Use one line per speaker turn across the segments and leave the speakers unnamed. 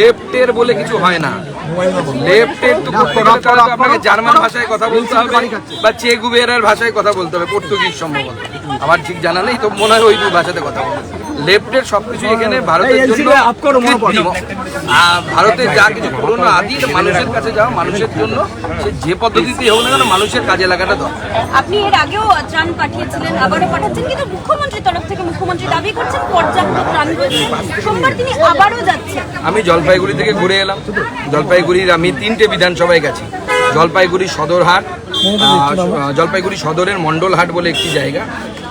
লেফটের বলে কিছু হয় না। লেফটের তো আপনাকে জার্মান ভাষায় কথা বলতে হবে বা চে গুবেরার ভাষায় কথা বলতে হবে পর্তুগিজ সম্ভবত। আমার ঠিক জানা নেই তো মনে হয় ওই দু ভাষাতে কথা বলতে লেফটের সবকিছু এখানে ভারতের জন্য কৃত্রিম। আর ভারতে যা কিছু পুরনো আদির মানুষের কাছে যাও মানুষের জন্য সে যে পদ্ধতিতে হোক না কেন মানুষের কাজে লাগাটা দরকার।
আপনি এর আগেও ত্রাণ পাঠিয়েছিলেন আবারও পাঠাচ্ছেন কিন্তু মুখ্যমন্ত্রীর তরফ থেকে মুখ্যমন্ত্রী দাবি করছেন পর্যাপ্ত ত্রাণ সোমবার তিনি আবারও যাচ্ছেন।
আমি জলপাইগুড়ি থেকে ঘুরে এলাম। জলপাইগুড়ির আমি তিনটে বিধানসভায় গেছি। জলপাইগুড়ি সদরহাট জলপাইগুড়ি সদরের মণ্ডলহাট বলে একটি জায়গা।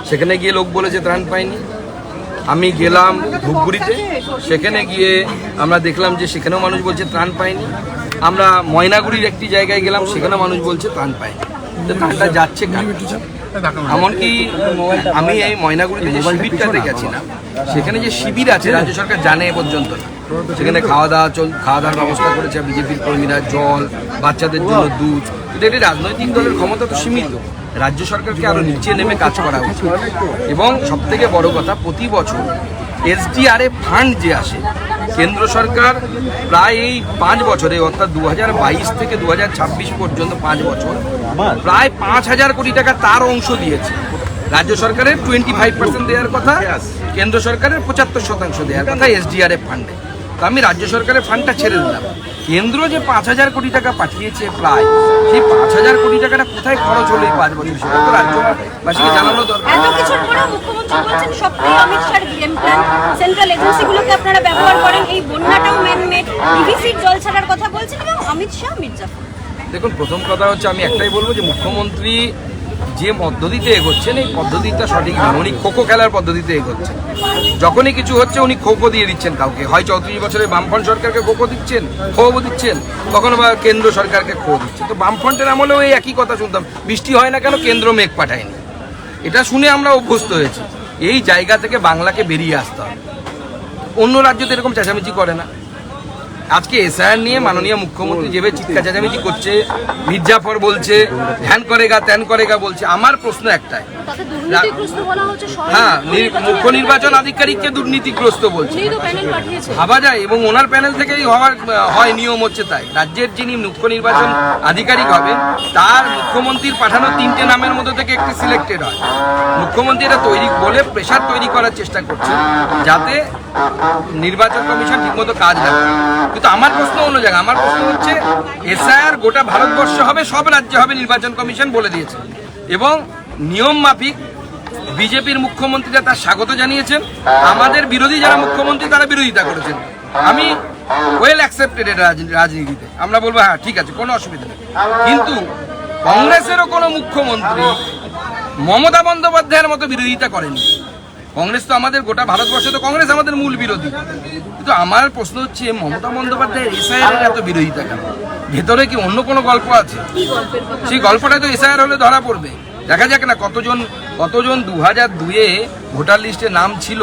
সেখানে গিয়ে লোক বলেছে ত্রাণ পাইনি। আমি গেলাম ধূপগুড়িতে। সেখানে গিয়ে আমরা দেখলাম যে সেখানেও মানুষ বলছে ত্রাণ পায়নি। আমরা ময়নাগুড়ির একটি জায়গায় গেলাম, সেখানেও মানুষ বলছে ত্রাণ পায়নি। ত্রাণটা যাচ্ছে এমনকি আমি এই ময়নাগুড়িতে যে শিবিরটাতে না, সেখানে যে শিবির আছে, রাজ্য সরকার জানে এ পর্যন্ত না। সেখানে খাওয়া দাওয়া চল খাওয়া দাওয়ার ব্যবস্থা করেছে, বিজেপির কর্মীরা জল, বাচ্চাদের জন্য দুধ। এটি রাজনৈতিক দলের ক্ষমতা তো সীমিত। রাজ্য সরকারকে আরও নিচে নেমে কাজ করা উচিত। এবং সব থেকে বড় কথা প্রতি বছর এসডিআরএ ফান্ড যে আসে কেন্দ্র সরকার প্রায় এই পাঁচ বছরে অর্থাৎ দু হাজার বাইশ থেকে দু হাজার ছাব্বিশ পর্যন্ত পাঁচ বছর প্রায় পাঁচ হাজার কোটি টাকা তার অংশ দিয়েছে। রাজ্য সরকারের টোয়েন্টি ফাইভ পার্সেন্ট দেওয়ার কথা কেন্দ্র সরকারের পঁচাত্তর শতাংশ দেওয়ার কথা এসডিআরএফ ফান্ডে তো আমি রাজ্য সরকারের ফান্ডটা ছেড়ে দিলাম। কেন্দ্র যে পাঁচ হাজার কোটি টাকা পাঠিয়েছে প্রায় সেই পাঁচ হাজার কোটি টাকাটা কোথায় খরচ হলো এই পাঁচ বছর? সেটা তো রাজ্যবাসীকে জানানো দরকার।
এত কিছুর পরেও মুখ্যমন্ত্রী বলছেন সবটাই অমিত শাহর গেম প্ল্যান সেন্ট্রাল এজেন্সিগুলোকে আপনারা ব্যবহার করেন এই বন্যাটাও ম্যান মেড ডিভিসির জল ছাড়ার কথা বলছেন এবং অমিত শাহ মির্জাফর
দেখুন প্রথম কথা হচ্ছে আমি একটাই বলব যে মুখ্যমন্ত্রী যে পদ্ধতিতে এগোচ্ছেন, এই পদ্ধতিটা সঠিক নয় উনি খোখো খেলার পদ্ধতিতে এগোচ্ছেন। যখনই কিছু হচ্ছে, উনি খোখো দিয়ে দিচ্ছেন কাউকে। হয় চৌত্রিশ বছরে বামফ্রন্ট সরকারকে খোখো দিচ্ছেন খোবো দিচ্ছেন কখনো বা কেন্দ্র সরকারকে খো দিচ্ছেন। তো বামফ্রন্টের আমলেও এই একই কথা শুনতাম। বৃষ্টি হয় না কেন, কেন্দ্র মেঘ পাঠায়নি। এটা শুনে আমরা অভ্যস্ত হয়েছি। এই জায়গা থেকে বাংলাকে বেরিয়ে আসতে হবে। অন্য রাজ্য তো এরকম চেঁচামেচি করে না। আজকে এসআইআর নিয়ে মাননীয় মুখ্যমন্ত্রী যেভাবে চিৎকার চেঁচামেচি করছে মির্জাফর বলছে ধ্যান করেগা ত্যান করেগা বলছে আমার প্রশ্ন একটাই। হ্যাঁ মুখ্য নির্বাচন আধিকারিককে দুর্নীতিগ্রস্ত বলছে। ভাবা যায় এবং ওনার প্যানেল থেকেই হওয়ার হয় নিয়ম হচ্ছে তাই। রাজ্যের যিনি মুখ্য নির্বাচন আধিকারিক হবে তার মুখ্যমন্ত্রীর পাঠানো তিনটে নামের মধ্যে থেকে একটি সিলেক্টেড হয়। মুখ্যমন্ত্রী এটা তৈরি বলে প্রেশার তৈরি করার চেষ্টা করছে যাতে নির্বাচন কমিশন ঠিকমতো কাজ করে। কিন্তু আমার প্রশ্ন অন্য জায়গায়, আমার প্রশ্ন হচ্ছে এসআইআর গোটা ভারতবর্ষ হবে, সব রাজ্যে হবে, নির্বাচন কমিশন বলে দিয়েছে। এবং নিয়ম মাফিক বিজেপির মুখ্যমন্ত্রীরা তার স্বাগত জানিয়েছেন, আমাদের বিরোধী যারা মুখ্যমন্ত্রী, তারা বিরোধিতা করেছেন। আমি ওয়েল অ্যাকসেপ্টেড রাজনীতিতে। আমরা বলব হ্যাঁ ঠিক আছে, কোনো অসুবিধা নেই। কিন্তু কংগ্রেসেরও কোনো মুখ্যমন্ত্রী মমতা বন্দ্যোপাধ্যায়ের মতো বিরোধিতা করেনি কংগ্রেস তো আমাদের গোটা ভারতবর্ষে তো কংগ্রেস আমাদের মূল বিরোধী। কিন্তু আমার প্রশ্ন হচ্ছে মমতা বন্দ্যোপাধ্যায়ের এসআইআর এত বিরোধিতা কেন? ভেতরে কি অন্য কোনো গল্প আছে? সেই গল্পটা তো এসআইআর হলে ধরা পড়বে। দেখা যাক না কতজন কতজন দু হাজার দুয়ে ভোটার লিস্টে নাম ছিল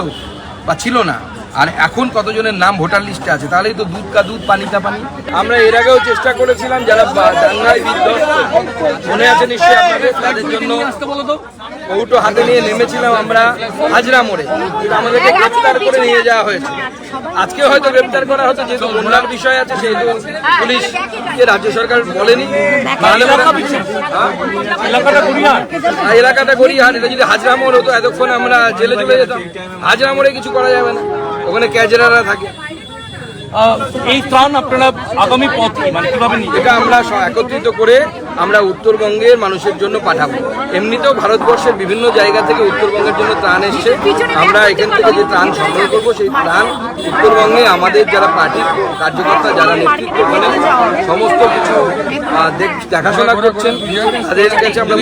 বা ছিল না। আর এখন কতজনের নাম ভোটার লিস্টে আছে? তাহলেই তো দুধ কা দুধ পানি কা পানি। আমরা এর আগেও চেষ্টা করেছিলাম যারা দাঙ্গায় বিধ্বস্ত মনে আছে নিশ্চয়ই আপনাদের তাদের জন্য কৌটো হাতে নিয়ে নেমেছিলাম আমরা হাজরা মোড়ে। আমাদেরকে গ্রেপ্তার করে নিয়ে যাওয়া হয়েছে। আজকে হয়তো গ্রেপ্তার করা হতো যেহেতু বন্যার বিষয় আছে সেহেতু পুলিশকে রাজ্য সরকার বলেনি। হ্যাঁ? এলাকাটা গড়িয়াহাট এটা যদি হাজরা মোড় হতো এতক্ষণ আমরা জেলে চলে যেতাম। হাজরা মোড়ে কিছু করা যাবে না। ওখানে ক্যাজেরারা থাকে।
এই ত্রাণ আপনারা আগামী পথ? মানে কীভাবে
এটা আমরা একত্রিত করে আমরা উত্তরবঙ্গের মানুষের জন্য পাঠাবো। এমনিতেও ভারতবর্ষের বিভিন্ন জায়গা থেকে উত্তরবঙ্গের জন্য ত্রাণ এসছে। আমরা এখান থেকে যে ত্রাণ সংগ্রহ করব, সেই ত্রাণ উত্তরবঙ্গে আমাদের যারা পার্টির কার্যকর্তা, যারা নেতৃত্ব করেন সমস্ত কিছু দেখাশোনা করছেন, তাদের কাছে আমরা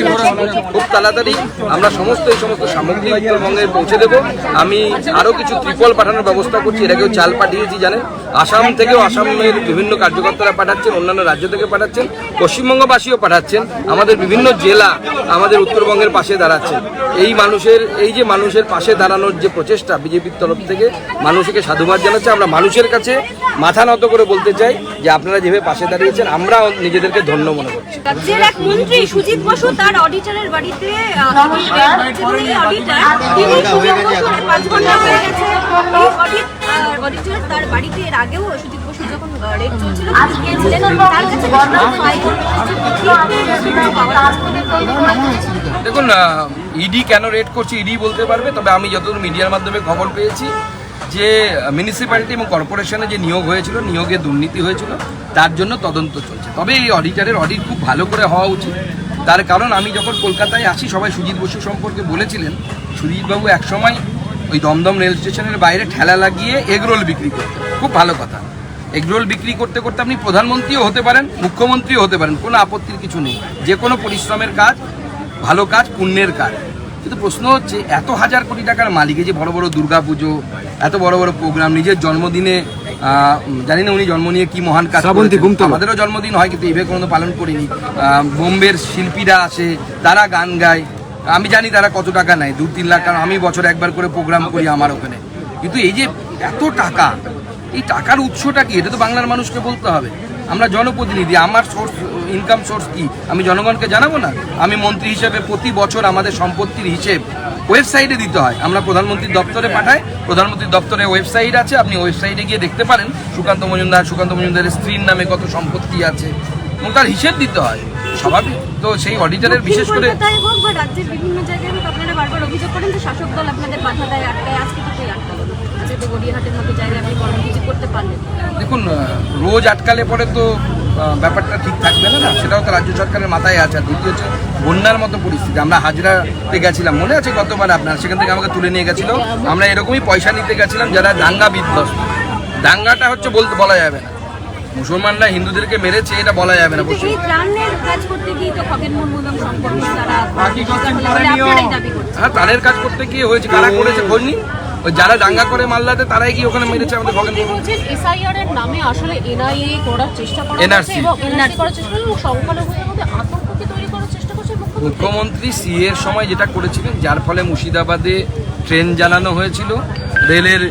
খুব তাড়াতাড়ি আমরা সমস্ত এই সমস্ত সামগ্রী উত্তরবঙ্গে পৌঁছে দেবো। আমি আরও কিছু ত্রিপল পাঠানোর ব্যবস্থা করছি। আগেও চাল পাঠিয়েছি, জানেন? আসাম থেকেও আসামের বিভিন্ন কার্যকর্তারা পাঠাচ্ছেন, অন্যান্য রাজ্য থেকে পাঠাচ্ছেন, পশ্চিমবঙ্গবাসীও পাঠাচ্ছেন, আমাদের বিভিন্ন জেলা আমাদের উত্তরবঙ্গের পাশে দাঁড়াচ্ছেন এই মানুষের, এই যে মানুষের পাশে দাঁড়ানোর যে প্রচেষ্টা বিজেপির তরফ থেকে, মানুষকে সাধুবাদ জানাচ্ছে। আমরা মানুষের কাছে মাথা নত করে বলতে চাই যে আপনারা যেভাবে পাশে দাঁড়িয়েছেন আমরা নিজেদেরকে ধন্য মনে করছি।
বাড়িতে
দেখুন ইডি কেন রেড করছে? ইডি বলতে পারবে, তবে আমি যতদূর মিডিয়ার মাধ্যমে খবর পেয়েছি যে মিউনিসিপ্যালিটি এবং কর্পোরেশনে যে নিয়োগ হয়েছিল, নিয়োগে দুর্নীতি হয়েছিল, তার জন্য তদন্ত চলছে। তবে এই অডিটারের অডিট খুব ভালো করে হওয়া উচিত। তার কারণ, আমি যখন কলকাতায় আসি, সবাই সুজিত বসু সম্পর্কে বলেছিলেন। সুজিতবাবু একসময় ওই দমদম রেল স্টেশনের বাইরে ঠেলা লাগিয়ে এগরোল বিক্রি করতেন খুব ভালো কথা। এগরোল বিক্রি করতে করতে আপনি প্রধানমন্ত্রীও হতে পারেন মুখ্যমন্ত্রীও হতে পারেন কোনো আপত্তির কিছু নেই। যে কোনো পরিশ্রমের কাজ ভালো কাজ পুণ্যের কাজ। কিন্তু প্রশ্ন হচ্ছে এত হাজার কোটি টাকার মালিক এই যে বড় বড় দুর্গাপুজো এত বড় বড় প্রোগ্রাম নিজের জন্মদিনে জানি না উনি জন্ম নিয়ে কি মহান কাজ। আমাদেরও জন্মদিন হয় কিন্তু এভাবে কোনো পালন করিনি। বোম্বের শিল্পীরা আসে তারা গান গায় আমি জানি তারা কত টাকা নেয়, দু, তিন লাখ আমি বছর একবার করে প্রোগ্রাম করি আমার ওখানে। কিন্তু এই যে এত টাকা, এই টাকার উৎসটা কি? এটা তো বাংলার মানুষকে বলতে হবে। আমরা জনপ্রতিনিধি, আমার সোর্স ইনকাম সোর্স কি? আমি জনগণকে জানাব না? আমি মন্ত্রী হিসেবে প্রতি বছর আমাদের সম্পত্তির হিসেব ওয়েবসাইটে দিতে হয়। আমরা প্রধানমন্ত্রীর দপ্তরে পাঠাই, প্রধানমন্ত্রীর দপ্তরে ওয়েবসাইট আছে, আপনি ওয়েবসাইটে গিয়ে দেখতে পারেন। সুকান্ত মজুমদার, সুকান্ত মজুমদারের স্ত্রীর নামে কত সম্পত্তি আছে। এবং তার হিসেব দিতে হয় স্বাভাবিক। তো সেই অডিটারের বিশেষ করে
কলকাতায় হোক বা রাজ্যের বিভিন্ন জায়গায় আপনারা বারবার অভিযোগ করেন যে শাসক দল আপনাদের বাধা দেয় আটকায় আজকে কিছুই আটকালো। না আজকে তো গড়িয়াহাটের মতো জায়গায় আপনি কর্মসূচি করতে পারলেন।
দেখুন রোজ আটকালে পরে তো ব্যাপারটা ঠিক থাকবে না না? সেটাও তো রাজ্য সরকারের মাথায় আছে। আর দ্বিতীয় হচ্ছে বন্যার মতো পরিস্থিতি। আমরা হাজরাতে গেছিলাম মনে আছে গতবার আপনার? সেখান থেকে আমাকে তুলে নিয়ে গেছিল। আমরা এরকমই পয়সা নিতে গেছিলাম যারা দাঙ্গা বিধ্বস্ত। দাঙ্গাটা হচ্ছে বলতে বলা যাবে না। মুসলমানরা হিন্দুদেরকে মেরেছে এটা বলা যাবে না
কিন্তু ত্রাণের কাজ করতে গিয়ে তো খগেন মুর্মু এবং তারা বলে আপনারাই
হ্যাঁ তাদের কাজ করতে গিয়ে হয়েছে কারা করেছে খোঁজ নি? যারা দাঙ্গা করে মাল্লাতে তারাই কি ওখানে মেরেছে আমাদের ভগেন
আপনি বলছেন এসআইআর এর নামে আসলে এনআইএ করার চেষ্টা করা
NRC
এনআরসি। করার চেষ্টা এবং সংখ্যালঘুদের মধ্যে আতঙ্ককে তৈরি করার চেষ্টা করছে মুখ্যমন্ত্রী।
সি এর সময় যেটা করেছিলেন যার ফলে মুর্শিদাবাদে ট্রেন জ্বালানো হয়েছিল রেলের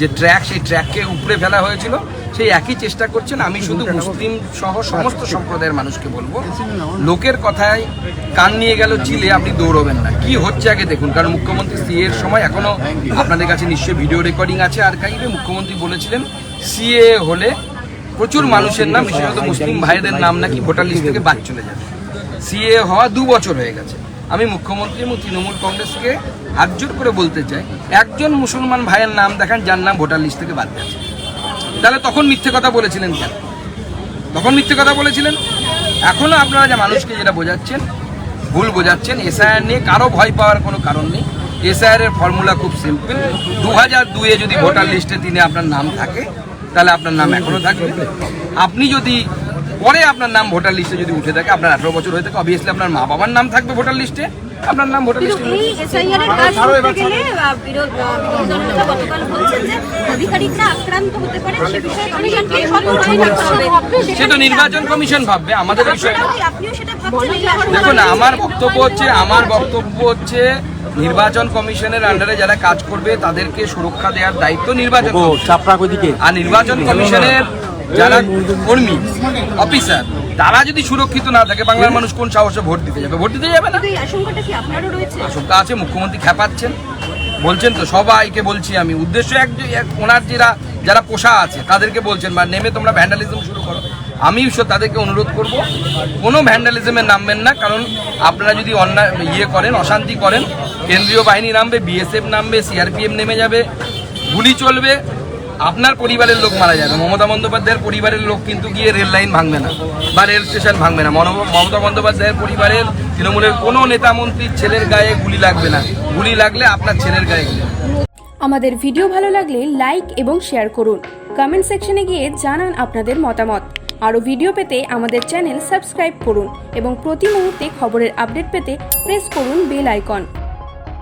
যে ট্র্যাক সেই ট্র্যাককে উপড়ে ফেলা হয়েছিল। সেই একই চেষ্টা করছেন। আমি শুধু মুসলিম সহ সমস্ত সম্প্রদায়ের মানুষকে বলব, লোকের কথায় কান নিয়ে গেল চিলে, আপনি দৌড়বেন না। কি হচ্ছে আগে দেখুন, কারণ মুখ্যমন্ত্রী সি এর সময় এখনও আপনাদের কাছে নিশ্চয়ই ভিডিও রেকর্ডিং আছে আর কাইবে মুখ্যমন্ত্রী বলেছিলেন সিএ হলে প্রচুর মানুষের নাম, বিশেষত মুসলিম ভাইদের নাম নাকি ভোটার লিস্ট থেকে বাদ চলে যাবে। সিএ হওয়া দু বছর হয়ে গেছে। আমি মুখ্যমন্ত্রী এবং তৃণমূল কংগ্রেসকে হাতজোর করে বলতে চাই, একজন মুসলমান ভাইয়ের নাম দেখান, যার নাম ভোটার লিস্ট থেকে বাদ গেছে। তাহলে তখন মিথ্যে কথা বলেছিলেন কেন? তখন মিথ্যে কথা বলেছিলেন? এখনও আপনারা যে মানুষকে যেটা বোঝাচ্ছেন, ভুল বোঝাচ্ছেন, এসআইআর নিয়ে কারও ভয় পাওয়ার কোনো কারণ নেই। এসআইআর এর ফর্মুলা খুব সিম্পল দু হাজার দুয়ে যদি ভোটার লিস্টে তিনি আপনার নাম থাকে, তাহলে আপনার নাম এখনও থাকবে। আপনি যদি পরে আপনার নাম ভোটার লিস্টে যদি উঠে থাকে, আপনার আঠেরো বছর হয়ে থাকে অবভিয়াসলি আপনার মা বাবার নাম থাকবে ভোটার লিস্টে আপনার নাম ভোটার লিস্টে
এই এসআইআর এর কাজ করতে গেলে বিরোধ আহ, বিরোধী দলনেতা গতকাল বলছেন যে আধিকারিকরা আক্রান্ত হতে পারে সে বিষয়ে কমিশনকে সতর্ক থাকতে হবে।
সে নির্বাচন কমিশন ভাববে আমাদের বিষয়
আপনিও সেটা ভাবছেন
দেখুন আমার বক্তব্য হচ্ছে আমার বক্তব্য হচ্ছে নির্বাচন কমিশনের আন্ডারে যারা কাজ করবে তাদেরকে সুরক্ষা দেওয়ার দায়িত্ব নির্বাচন আর নির্বাচন কমিশনের যারা কর্মী অফিসার তারা যদি সুরক্ষিত না থাকে বাংলার মানুষ কোন সাহসে ভোট দিতে যাবে? ভোট দিতে যাবে না?
কিন্তু এই আশঙ্কাটা কি আপনারও রয়েছে?
আশঙ্কা আছে মুখ্যমন্ত্রী খেপাচ্ছেন। বলছেন তো সবাইকে বলছি আমি। উদ্দেশ্য এক এক- ওনার যারা যারা পোষা আছে তাদেরকে বলছেন বা নেমে তোমরা ভ্যান্ডালিজম শুরু করো। আমি স- তাদেরকে অনুরোধ করব কোনো ভ্যান্ডালিজমে নামবেন না কারণ আপনারা যদি অন্যায় ইয়ে করেন অশান্তি করেন কেন্দ্রীয় বাহিনী নামবে বিএসএফ নামবে সিআরপিএফ নেমে যাবে গুলি চলবে আপনার পরিবারের লোক মারা যাবে। মমতা বন্দ্যোপাধ্যায়ের পরিবারের লোক কিন্তু গিয়ে রেল লাইন ভাঙবে না বা রেল স্টেশন ভাঙবে না। মমতা বন্দ্যোপাধ্যায়ের পরিবারের তৃণমূলের কোনো নেতা মন্ত্রীর ছেলের গায়ে গুলি লাগবে না। গুলি লাগলে আপনার ছেলের গায়ে
আমাদের ভিডিও ভালো লাগলে লাইক এবং শেয়ার করুন। কমেন্ট সেকশনে গিয়ে জানান আপনাদের মতামত। আরও ভিডিও পেতে আমাদের চ্যানেল সাবস্ক্রাইব করুন এবং প্রতি মুহূর্তে খবরের আপডেট পেতে প্রেস করুন বেল আইকন।